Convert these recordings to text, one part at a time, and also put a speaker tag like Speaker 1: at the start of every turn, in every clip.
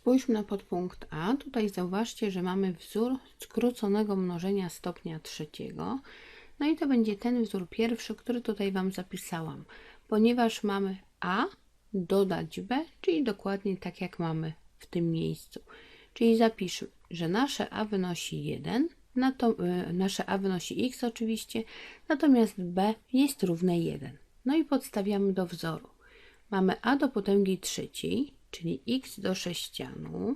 Speaker 1: Spójrzmy na podpunkt A. Tutaj zauważcie, że mamy wzór skróconego mnożenia stopnia trzeciego. No i to będzie ten wzór pierwszy, który tutaj Wam zapisałam, ponieważ mamy A dodać B, czyli dokładnie tak jak mamy w tym miejscu. Czyli zapiszmy, że nasze A wynosi 1, na to, y, nasze A wynosi x oczywiście, natomiast B jest równe 1. No i podstawiamy do wzoru. Mamy A do potęgi trzeciej, czyli x do sześcianu,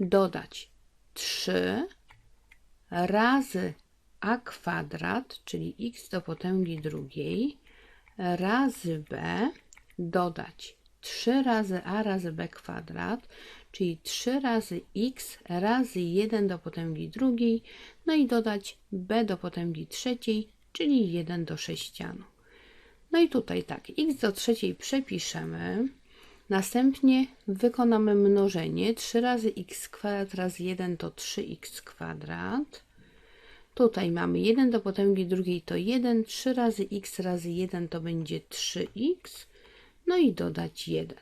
Speaker 1: dodać 3 razy a kwadrat, czyli x do potęgi drugiej, razy b, dodać 3 razy a razy b kwadrat, czyli 3 razy x razy 1 do potęgi drugiej, no i dodać b do potęgi trzeciej, czyli 1 do sześcianu. No i tutaj tak, x do trzeciej przepiszemy, następnie wykonamy mnożenie 3 razy x kwadrat razy 1 to 3x kwadrat. Tutaj mamy 1 do potęgi drugiej to 1, 3 razy x razy 1 to będzie 3x, no i dodać 1.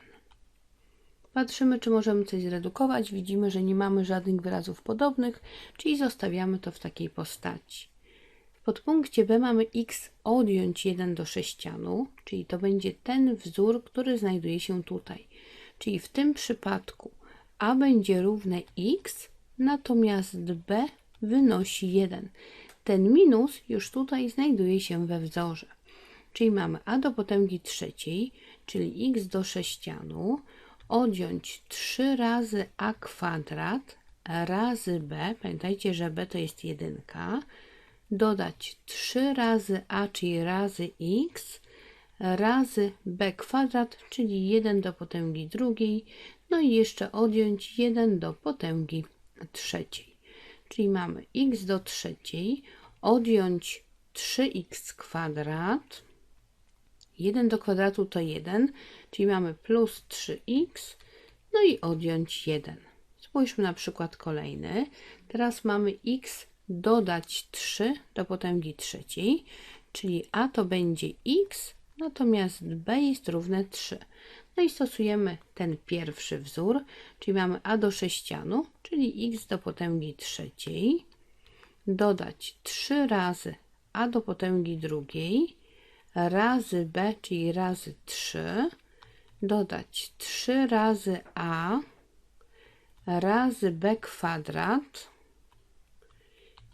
Speaker 1: Patrzymy, czy możemy coś zredukować. Widzimy, że nie mamy żadnych wyrazów podobnych, czyli zostawiamy to w takiej postaci. Podpunkcie B mamy x odjąć 1 do sześcianu, czyli to będzie ten wzór, który znajduje się tutaj. Czyli w tym przypadku a będzie równe x, natomiast b wynosi 1. Ten minus już tutaj znajduje się we wzorze. Czyli mamy a do potęgi trzeciej, czyli x do sześcianu, odjąć 3 razy a kwadrat razy b, pamiętajcie, że b to jest jedynka, dodać 3 razy a, czyli razy x, razy b kwadrat, czyli 1 do potęgi drugiej, no i jeszcze odjąć 1 do potęgi trzeciej. Czyli mamy x do trzeciej, odjąć 3x kwadrat, 1 do kwadratu to 1, czyli mamy plus 3x, no i odjąć 1. Spójrzmy na przykład kolejny. Teraz mamy x dodać 3 do potęgi trzeciej, czyli a to będzie x, natomiast b jest równe 3. No i stosujemy ten pierwszy wzór, czyli mamy a do sześcianu, czyli x do potęgi trzeciej, dodać 3 razy a do potęgi drugiej, razy b, czyli razy 3, dodać 3 razy a razy b kwadrat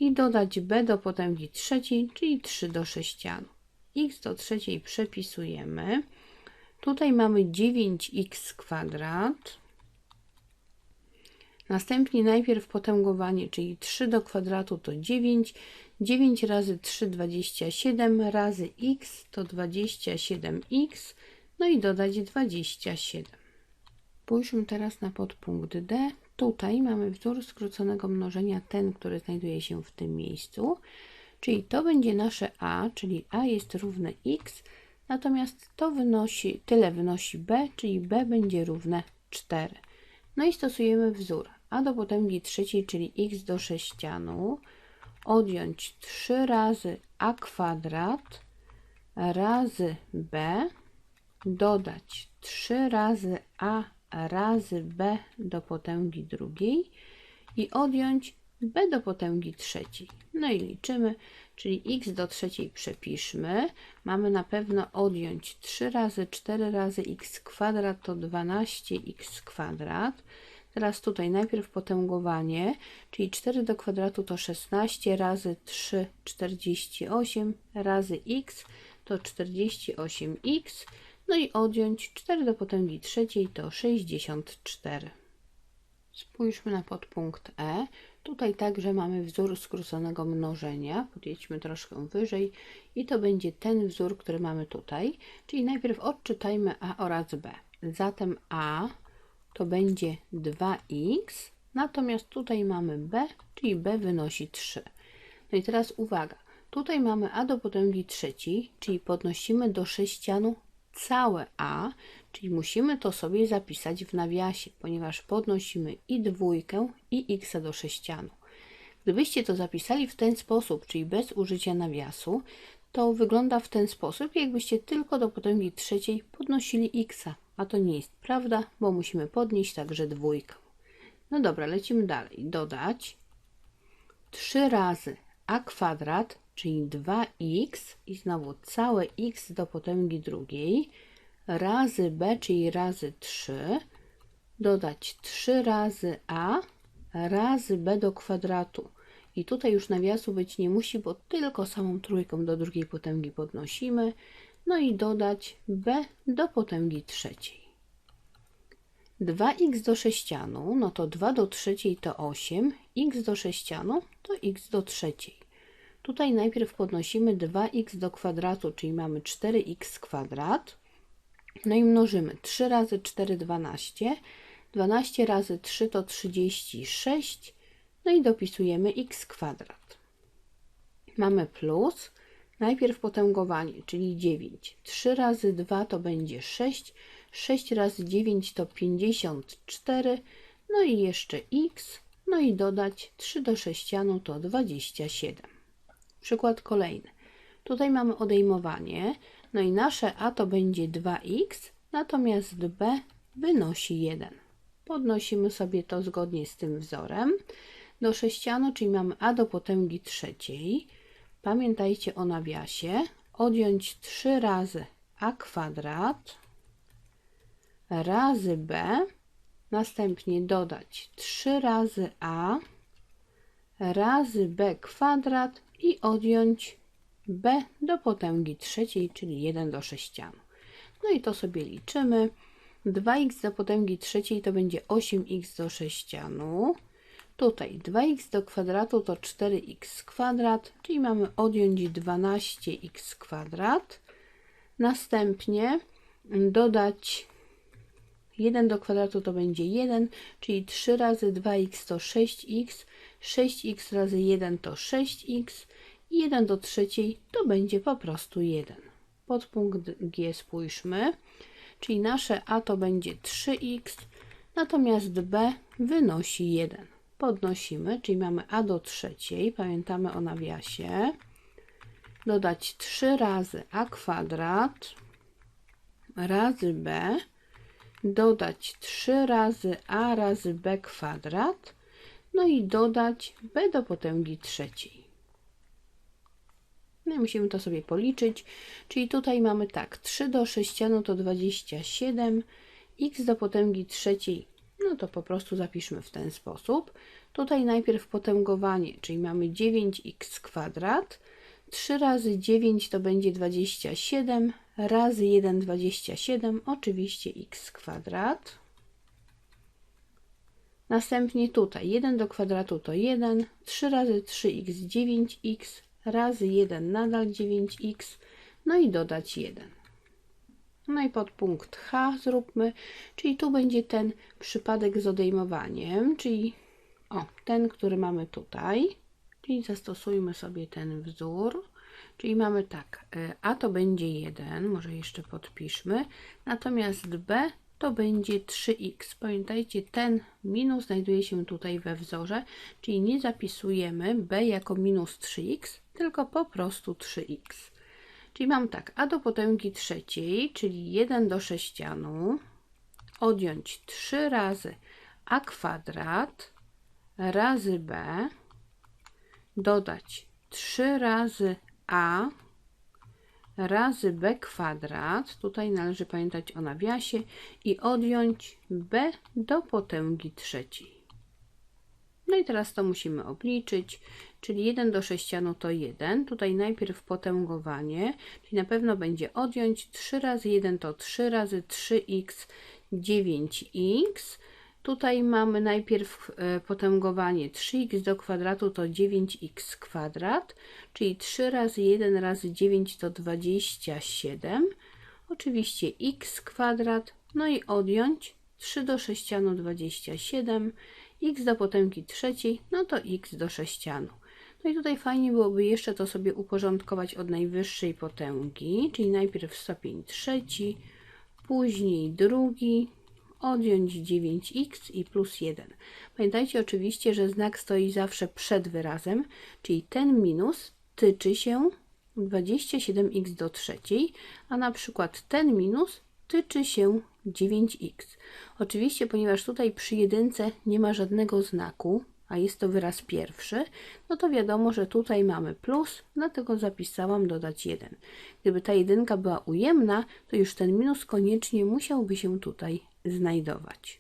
Speaker 1: i dodać b do potęgi trzeciej, czyli 3 do sześcianu. x do trzeciej przepisujemy. Tutaj mamy 9x kwadrat. Następnie najpierw potęgowanie, czyli 3 do kwadratu to 9. 9 razy 3 27 razy x to 27x. No i dodać 27. Spójrzmy teraz na podpunkt D. Tutaj mamy wzór skróconego mnożenia, ten, który znajduje się w tym miejscu. Czyli to będzie nasze a, czyli a jest równe x, natomiast to wynosi, tyle wynosi b, czyli b będzie równe 4. No i stosujemy wzór a do potęgi trzeciej, czyli x do sześcianu, odjąć 3 razy a kwadrat razy b, dodać 3 razy a razy b do potęgi drugiej i odjąć b do potęgi trzeciej. No i liczymy, czyli x do trzeciej przepiszmy. Mamy na pewno odjąć 3 razy 4 razy x kwadrat to 12x kwadrat. Teraz tutaj najpierw potęgowanie, czyli 4 do kwadratu to 16 razy 3 48 razy x to 48x. No i odjąć 4 do potęgi trzeciej to 64. Spójrzmy na podpunkt E. Tutaj także mamy wzór skróconego mnożenia. Podjedźmy troszkę wyżej i to będzie ten wzór, który mamy tutaj. Czyli najpierw odczytajmy A oraz B. Zatem A to będzie 2x, natomiast tutaj mamy b, czyli b wynosi 3. No i teraz uwaga, tutaj mamy a do potęgi trzeciej, czyli podnosimy do sześcianu całe a, czyli musimy to sobie zapisać w nawiasie, ponieważ podnosimy i dwójkę, i x do sześcianu. Gdybyście to zapisali w ten sposób, czyli bez użycia nawiasu, to wygląda w ten sposób, jakbyście tylko do potęgi trzeciej podnosili x, a to nie jest prawda, bo musimy podnieść także dwójkę. No dobra, lecimy dalej. Dodać 3 razy a kwadrat, czyli 2x i znowu całe x do potęgi drugiej razy b, czyli razy 3, dodać 3 razy a razy b do kwadratu. I tutaj już nawiasu być nie musi, bo tylko samą trójką do drugiej potęgi podnosimy. No i dodać b do potęgi trzeciej. 2x do sześcianu, no to 2 do trzeciej to 8, x do sześcianu to x do trzeciej. Tutaj najpierw podnosimy 2x do kwadratu, czyli mamy 4x kwadrat. No i mnożymy 3 razy 4, 12. 12 razy 3 to 36. No i dopisujemy x kwadrat. Mamy plus, najpierw potęgowanie, czyli 9. 3 razy 2 to będzie 6. 6 razy 9 to 54. No i jeszcze x. No i dodać 3 do sześcianu to 27. Przykład kolejny. Tutaj mamy odejmowanie, no i nasze a to będzie 2x, natomiast b wynosi 1. Podnosimy sobie to zgodnie z tym wzorem do sześcianu, czyli mamy a do potęgi trzeciej. Pamiętajcie o nawiasie. Odjąć 3 razy a kwadrat razy b, następnie dodać 3 razy a razy b kwadrat i odjąć b do potęgi trzeciej, czyli 1 do sześcianu. No i to sobie liczymy. 2x do potęgi trzeciej to będzie 8x do sześcianu. Tutaj 2x do kwadratu to 4x kwadrat, czyli mamy odjąć 12x kwadrat. Następnie dodać 1 do kwadratu to będzie 1, czyli 3 razy 2x to 6x, 6x razy 1 to 6x i 1 do trzeciej to będzie po prostu 1. Podpunkt G spójrzmy, czyli nasze a to będzie 3x, natomiast b wynosi 1. Podnosimy, czyli mamy a do trzeciej, pamiętamy o nawiasie, dodać 3 razy a kwadrat razy b, dodać 3 razy a razy b kwadrat, no i dodać b do potęgi trzeciej. No i musimy to sobie policzyć, czyli tutaj mamy tak, 3 do 6 no to 27, x do potęgi trzeciej, no to po prostu zapiszmy w ten sposób. Tutaj najpierw potęgowanie, czyli mamy 9x kwadrat, 3 razy 9 to będzie 27, razy 1 27, oczywiście x kwadrat. Następnie tutaj 1 do kwadratu to 1, 3 razy 3x 9x, razy 1 nadal 9x, no i dodać 1. No i podpunkt H zróbmy, czyli tu będzie ten przypadek z odejmowaniem, czyli o, ten, który mamy tutaj. Czyli zastosujmy sobie ten wzór. Czyli mamy tak, e, a to będzie 1, może jeszcze podpiszmy, natomiast b to będzie 3x. Pamiętajcie, ten minus znajduje się tutaj we wzorze, czyli nie zapisujemy b jako minus 3x, tylko po prostu 3x. Czyli mam tak, a do potęgi trzeciej, czyli 1 do sześcianu, odjąć 3 razy a kwadrat razy b, dodać 3 razy a razy b kwadrat, tutaj należy pamiętać o nawiasie, i odjąć b do potęgi trzeciej. No i teraz to musimy obliczyć, czyli 1 do sześcianu to 1. Tutaj najpierw potęgowanie, czyli na pewno będzie odjąć 3 razy 1 to 3 razy 3x 9x Tutaj mamy najpierw e, potęgowanie 3x do kwadratu to 9x kwadrat, czyli 3 razy 1 razy 9 to 27. Oczywiście x kwadrat, no i odjąć 3 do sześcianu 27, x do potęgi trzeciej, no to x do sześcianu. No i tutaj fajnie byłoby jeszcze to sobie uporządkować od najwyższej potęgi, czyli najpierw stopień trzeci, później drugi, odjąć 9x i plus 1. Pamiętajcie oczywiście, że znak stoi zawsze przed wyrazem, czyli ten minus tyczy się 27x do trzeciej, a na przykład ten minus tyczy się 9x. Oczywiście, ponieważ tutaj przy jedynce nie ma żadnego znaku, a jest to wyraz pierwszy, no to wiadomo, że tutaj mamy plus, dlatego zapisałam dodać 1. Gdyby ta jedynka była ujemna, to już ten minus koniecznie musiałby się tutaj znajdować.